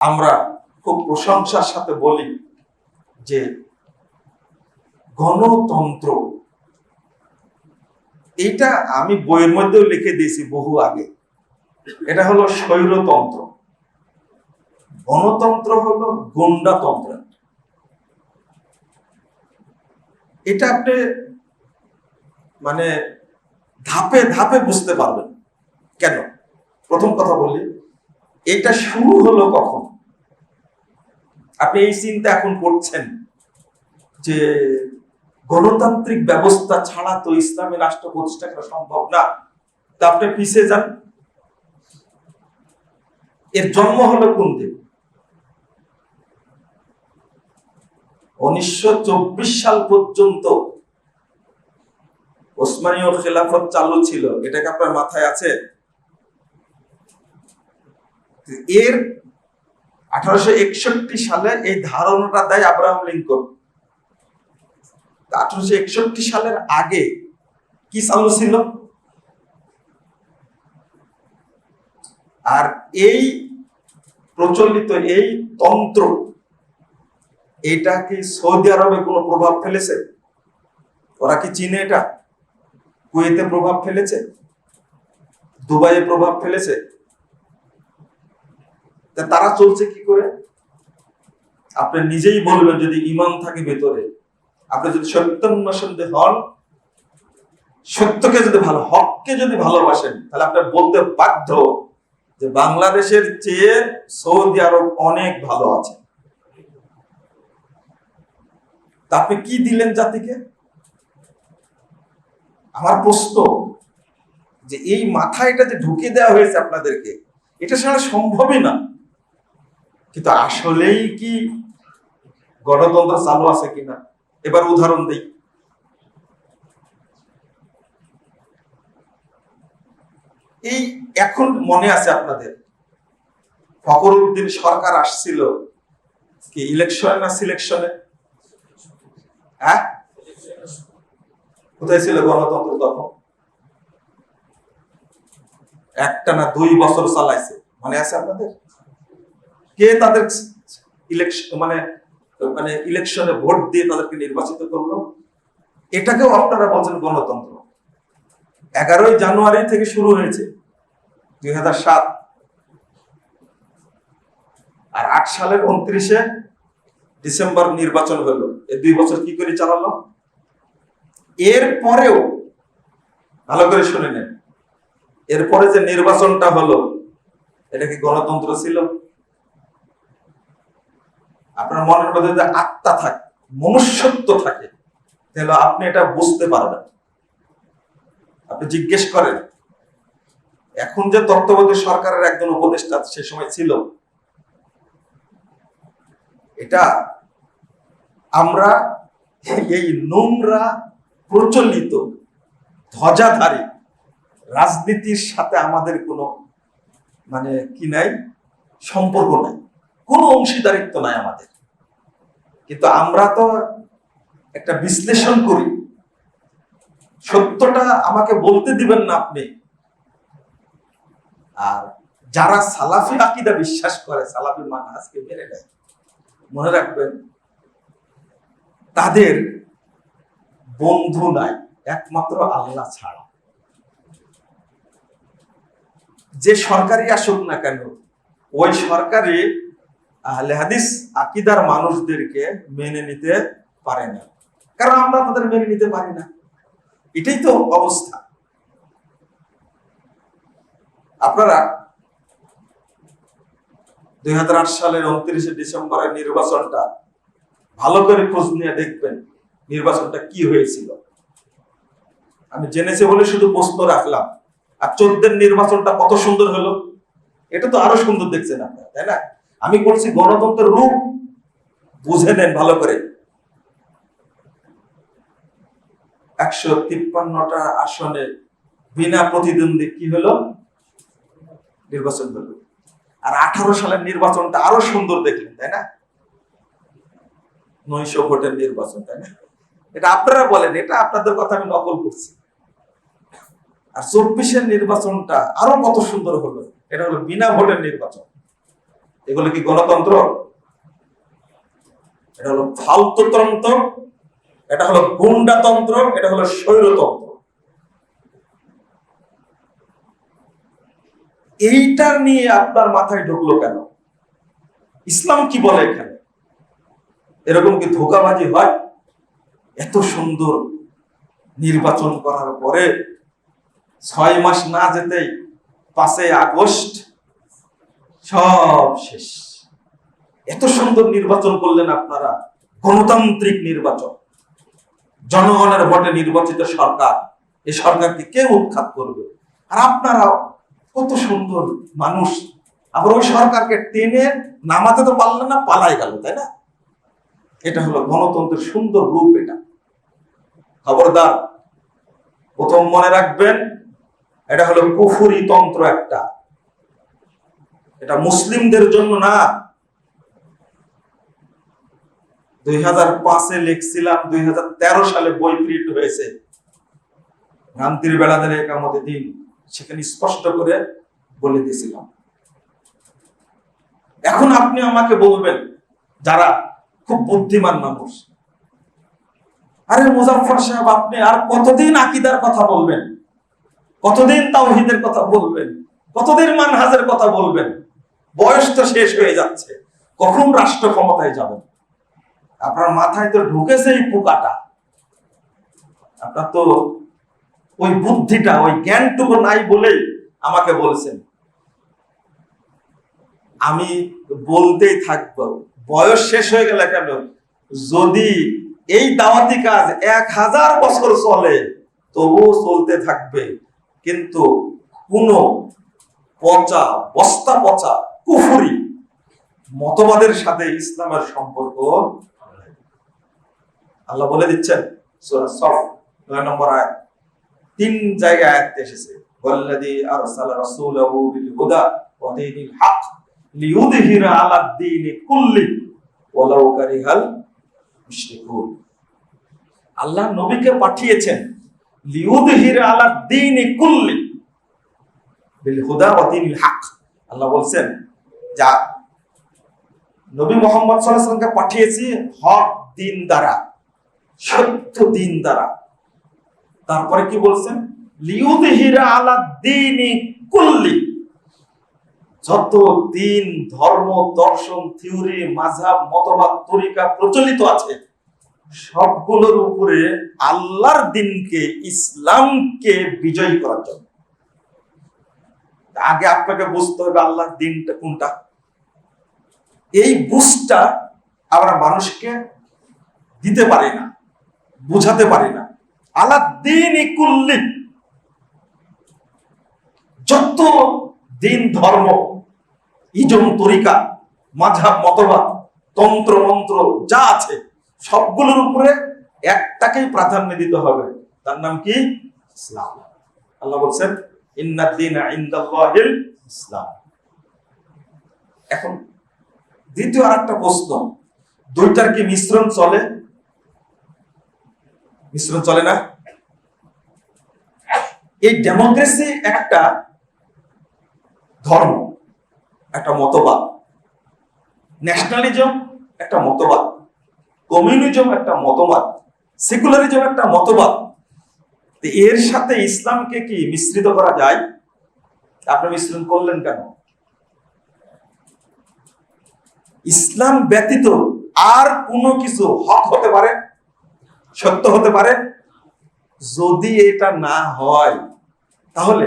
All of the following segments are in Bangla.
আমরা খুব প্রশংসার সাথে বলি যে গণতন্ত্র এটা আমি বইয়ের মধ্যেও লিখে দিয়েছি বহু আগে। এটা হলো স্বৈরতন্ত্র। গণতন্ত্র হলো গুন্ডাতন্ত্র। এটা আপনি মানে ধাপে ধাপে বুঝতে পারবেন। কেন? প্রথম কথা বলি, এটা শুরু হলো কখন? আপনি এই চিন্তা এখন করছেন যে গণতান্ত্রিক ব্যবস্থা ছাড়া তো ইসলামী রাষ্ট্র প্রতিষ্ঠা করা সম্ভব না। তা আপনি পিছিয়ে যান। এর জন্ম হলো কোন দিন? উনিশশো চব্বিশ সাল পর্যন্ত ওসমানীয় খেলাফত চালু ছিল। এটাকে আপনার মাথায় আছে? এর আঠারোশো একষট্টি সালে এই ধারণাটা দেয় আব্রাহাম লিঙ্কন। আঠারোশো একষট্টি সালের আগে কি চালু ছিল? আর এই প্রচলিত এই তন্ত্র, এটা কি সৌদি আরবে কোনো প্রভাব ফেলেছে? ওরা কি চীনে এটা? কুয়েতে প্রভাব ফেলেছে? দুবাইয়ে প্রভাব ফেলেছে? তারা চলছে কি করে? আপনি নিজেই বলবেন যদি ইমান থাকে ভেতরে, আপনি যদি সত্যান্বেষণে হন, সত্যকে যদি ভালো, হককে যদি ভালোবাসেন, তাহলে আপনার বলতে বাধ্য যে বাংলাদেশের চেয়ে সৌদি আরব অনেক ভালো আছে। আপনি কি দিলেন জাতিকে? আমার প্রশ্ন, যে এই মাথায় এটা যে ঢুকে দেওয়া হয়েছে আপনাদেরকে, এটা ছাড়া সম্ভবই না। কিন্তু আসলেই কি গণতন্ত্র চালু আছে কিনা? এবার উদাহরণ দিই। এই এখন মনে আছে আপনাদের, ফখরুদ্দিন সরকার আসছিল কি ইলেকশনে না সিলেকশনে হ্যাঁ? কোথায় ছিল গণতন্ত্র তখন? একটা না দুই বছর চালাইছে। মনে আছে আপনাদের? কে তাদের ইলেকশন মানে মানে ইলেকশনে ভোট দিয়ে তাদেরকে নির্বাচিত করল? এটাকেও আপনারা বলছেন গণতন্ত্র। এগারোই জানুয়ারি থেকে শুরু হয়েছে, দুই সাত। আর আট সালের উনত্রিশে ডিসেম্বর নির্বাচন হলো। এই দুই বছর কি করে চালালো? এর পরেও, ভালো করে শুনে নেন এরপরে যে নির্বাচনটা হলো, এটা কি গণতন্ত্র ছিল? আপনার মনের মধ্যে যে আত্মা থাকে, মনুষ্যত্ব থাকে, তাহলে আপনি এটা বুঝতে পারবেন। আপনি জিজ্ঞেস করেন, এখন যে তত্ত্বাবধায়ক সরকারের একজন উপদেষ্টা সে সময় ছিল, এটা আমরা এই নোংরা, প্রচলিত, ধ্বজাধারী রাজনীতির সাথে আমাদের কোনো মানে কি নাই, সম্পর্ক নাই। কোনো অংশীদারিত্ব নাই আমাদের। কিন্তু আমরা তো একটা বিশ্লেষণ করি। সত্যটা আমাকে বলতে দিবেন না আপনি। আর যারা সালাফি আকিদা বিশ্বাস করে, সালাফি মানহাজকে মেনে নেয় মনে রাখবেন তাদের বন্ধু নাই, একমাত্র আল্লাহ ছাড়া। যে সরকারি আসুক না কেন, ওই সরকারি আকিদার মানুষদেরকে মেনে নিতে পারে না। কারণ আমরা তাদের মেনে নিতে পারি না। এটাই তো অবস্থা। আপনারা দুই সালের উনত্রিশে ডিসেম্বরের নির্বাচনটা ভালো করে খোঁজ নিয়ে দেখবেন নির্বাচনটা কি হয়েছিল। আমি জেনেছি বলে শুধু প্রশ্ন রাখলাম। আর চোদ্দের নির্বাচনটা কত সুন্দর হলো, এটা তো আরও সুন্দর দেখছেন আপনারা, তাই না? আমি বলছি, গণতন্ত্রের রূপ বুঝে নেন ভালো করে। একশো তিপ্পান্নটা আসনে বিনা প্রতিদ্বন্দ্বী কি হলো? নির্বাচন হলো। আর আঠারো সালের নির্বাচনটা আরও সুন্দর দেখলেন, তাই না? নয়শো ভোটের নির্বাচন, তাই না? এটা আপনারা বলেন, এটা আপনাদের কথা আমি নকল করছি। আর চব্বিশের নির্বাচনটা আরও কত সুন্দর হলো, এটা হলো বিনা ভোটের নির্বাচন। এগুলো কি গণতন্ত্র? এটা হলো ফালতুতন্ত্র, এটা হলো গুন্ডাতন্ত্র, এটা হলো স্বৈরতন্ত্র। এইটার নিয়ে আপনার মাথায় ঢুকলো কেন? ইসলাম কি বলে এখানে? এরকম কি ধোকাবাজি হয়? এত সুন্দর নির্বাচন করার পরে ছয় মাস না যেতেই পাঁচই আগস্ট সব শেষ। এত সুন্দর নির্বাচন করলেন আপনারা, গণতান্ত্রিক নির্বাচন। জনগণের ভোটে নির্বাচিত সরকার, এই সরকারকে কে উৎখাত করবে? আর আপনারা কত সুন্দর মানুষ। আবার ওই সরকারকে টেনে নামাতে তো পারলেন না, পালাই গেল, তাই না? এটা হলো গণতন্ত্রের সুন্দর রূপ এটা। খবরদার, প্রথম মনে রাখবেন, এটা হলো কুফুরি তন্ত্র একটা। এটা মুসলিমদের জন্য না। দুই হাজার পাঁচে লিখছিলাম, দুই হাজার তেরো সালে বই প্রিন্ট হয়েছে। একামতে দিন, সেখানে স্পষ্ট করে বলে দিয়েছিলাম। এখন আপনি আমাকে বলবেন, যারা খুব বুদ্ধিমান মানুষ, আরে মুজাফর সাহেব, আপনি আর কতদিন আকিদার কথা বলবেন? কতদিন তাওহিদের কথা বলবেন? কতদিন মানহাজের কথা বলবেন? বয়স তো শেষ হয়ে যাচ্ছে। কখন রাষ্ট্র ক্ষমতায় যাবেন আপনার মাথায় তো ঢুকেছে এই পোকাটা। আপনার তো ওই বুদ্ধিটা, ওই জ্ঞানটুকু নাই বলেই আমাকে বলছেন। আমি বলতেই থাকব, বয়স শেষ হয়ে গেলে কেন? যদি এই দাওয়াতি কাজ এক হাজার বছর চলে, তবুও চলতে থাকবে। কিন্তু কোন পচা, বস্তা পচা কুফুরি। মতবাদের সাথে ইসলামের সম্পর্ক আল্লাহ বলে দিচ্ছেন, সূরা সফ, নয় নম্বর তিন জায়গায় আয়াত এসেছে বিল হুদা ওয়া দীনিল হক আলা কুল্লি ওয়ালাউ কারিহাল মুশরিকুন। আল্লাহ নবীকে পাঠিয়েছেন লিইউযহিরা আলা দ্বীনি কুল্লি বিল হুদা ওয়া দীনিল হক। আল্লাহ বলছেন যা নবী মোহাম্মদ আলাইহি পাঠিয়েছি হক দিন দ্বারা, সত্য দিন দ্বারা। তারপরে কি বলছেন? লিউদহিরা আলা দিনি কুল্লি। যত দিন, ধর্ম, দর্শন, থিওরি মাঝহাব মতবাদ, তরিকা প্রচলিত আছে, সবগুলোর উপরে আল্লাহর দিনকে, ইসলামকে বিজয়ী করার জন্য। আগে আপনাকে বুঝতে হবে আল্লাহর দিনটা কোনটা। এই বুঝটা আমরা মানুষকে দিতে পারি না, বুঝাতে পারি না। আলাদ্দিন কুল্লি। যত দিন ধর্ম, ইজম তরিকা মাঝাব মতবাদ, তন্ত্র, মন্ত্র যা আছে, সবগুলোর উপরে একটাকেই প্রাধান্য দিতে হবে। তার নাম কি? ইসলাম। আল্লাহ বলছেন এখন দ্বিতীয় আর একটা প্রশ্ন, দুইটার কি মিশ্রণ চলে? মিশ্রণ চলে না? এই ডেমোক্রেসি একটা ধর্ম, একটা মতবাদ। ন্যাশনালিজম একটা মতবাদ। কমিউনিজম একটা মতবাদ। সেকুলারিজম একটা মতবাদ। এর সাথে ইসলামকে কি মিশ্রিত করা যায়? আপনি মিশ্রণ করলেন কেন? ইসলাম ব্যতীত আর কোনো কিছু হক হতে পারে? সত্য হতে পারে? যদি এটা না হয়, তাহলে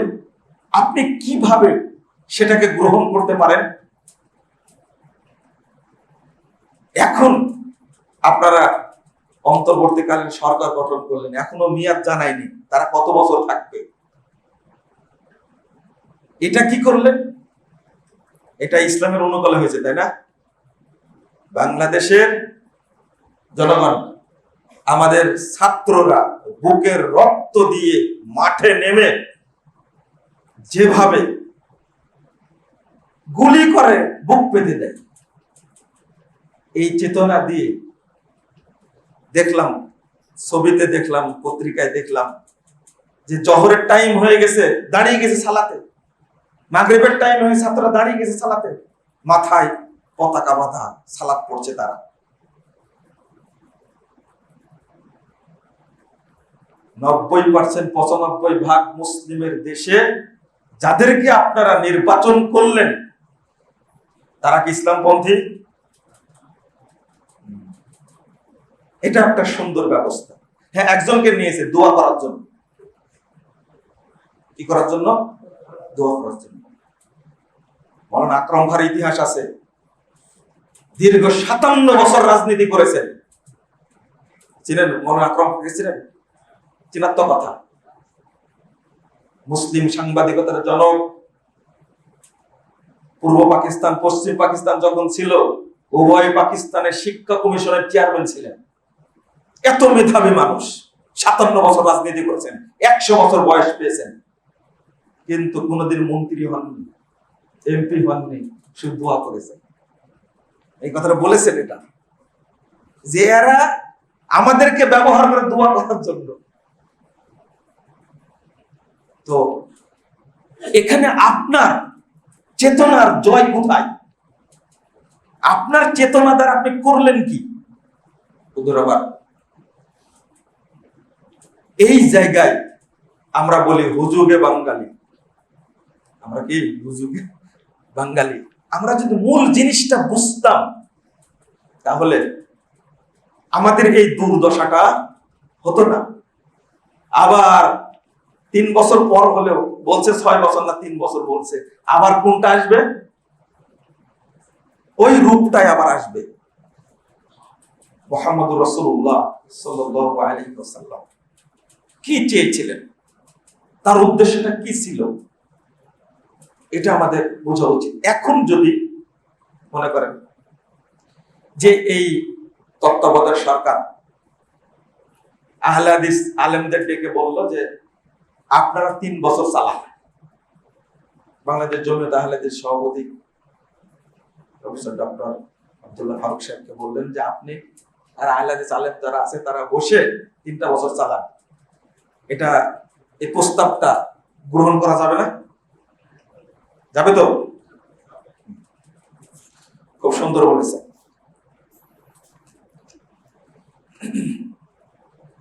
আপনি কীভাবে সেটাকে গ্রহণ করতে পারেন? এখন আপনারা অন্তর্বর্তীকালীন সরকার গঠন করলেন, এখনও মেয়াদ জানায়নি, তারা কত বছর থাকবে? এটা কি করলেন? এটা ইসলামের অনুকূলে হয়েছে, তাই না? বাংলাদেশের জনগণ, আমাদের ছাত্ররা বুকের রক্ত দিয়ে মাঠে নেমে যেভাবে গুলি করে, বুক পেতে দেয়, এই চেতনা দিয়ে দেখলাম, ছবিতে দেখলাম, পত্রিকায় দেখলাম যে জহরের টাইম হয়ে গেছে, দাঁড়িয়ে গেছে সালাতে। মাগরিবের টাইম হয়ে ছাত্ররা দাঁড়িয়ে গেছে সালাতে। মাথায় পতাকা বাঁধা সালাদ পড়ছে তারা। নব্বই পার্সেন্ট পঁচানব্বই ভাগ মুসলিমের দেশে যাদেরকে আপনারা নির্বাচন করলেন, তারা কি ইসলামপন্থী? এটা একটা সুন্দর ব্যবস্থা। হ্যাঁ একজনকে নিয়েছে, দোয়া করার জন্য। কি করার জন্য? দোয়া করার জন্য। মৌলানা আকরম ভার ইতিহাস আছে। দীর্ঘ সাতান্ন বছর রাজনীতি করেছেন। চিনেন? মৌলানা আকরম ছিলেন চিনার তো কথা। মুসলিম সাংবাদিকতার জনক। পূর্ব পাকিস্তান, পশ্চিম পাকিস্তান যখন ছিল, উভয় পাকিস্তানের শিক্ষা কমিশনের চেয়ারম্যান ছিলেন। এত মেধাবী মানুষ। সাতান্ন বছর রাজনীতি করেছেন, একশো বছর বয়স পেয়েছেন। কিন্তু কোনোদিন মন্ত্রী হননি এমপি হননি, শুধু করেছেন। এই কথাটা বলেছেন এটা। যে এরা আমাদেরকে ব্যবহার করে দোয়া করার জন্য। তো এখানে আপনার চেতনার জয় কোথায়? আপনার চেতনা দ্বারা আপনি করলেন কি? আবার এই জায়গায় আমরা বলি হুজুগে বাঙালি। আমরা কি হুজুগে বাঙালি? আমরা যদি মূল জিনিসটা বুঝতাম, তাহলে আমাদের এই দুর্দশাটা হতো না। আবার তিন বছর পর হলেও বলছে, ছয় বছর না তিন বছর বলছে, আবার কোনটা আসবে? ওই রূপটাই আবার আসবে। মোহাম্মদ রসুল্লাহ ওয়াসাল্লাম। কি চেয়েছিলেন? তার উদ্দেশ্যটা কি ছিল? এটা আমাদের বোঝা উচিত। এখন যদি মনে করেন যে এই তত্ত্বাবধায়ক সরকার আহলে হাদিস আলেমদের ডেকে বলল যে আপনারা তিন বছর চালান। বাংলাদেশ জমিয়ত আহলে হাদিস সভাপতি প্রফেসর ডক্টর আব্দুল্লাহ ফারুক সাহেবকে বললেন যে আপনি আর আহলে হাদিস আলেম যারা আছে, তারা বসে তিনটা বছর চালান। এটা এই প্রস্তাবটা গ্রহণ করা যাবে না? যাবে তো? খুব সুন্দর বলেছে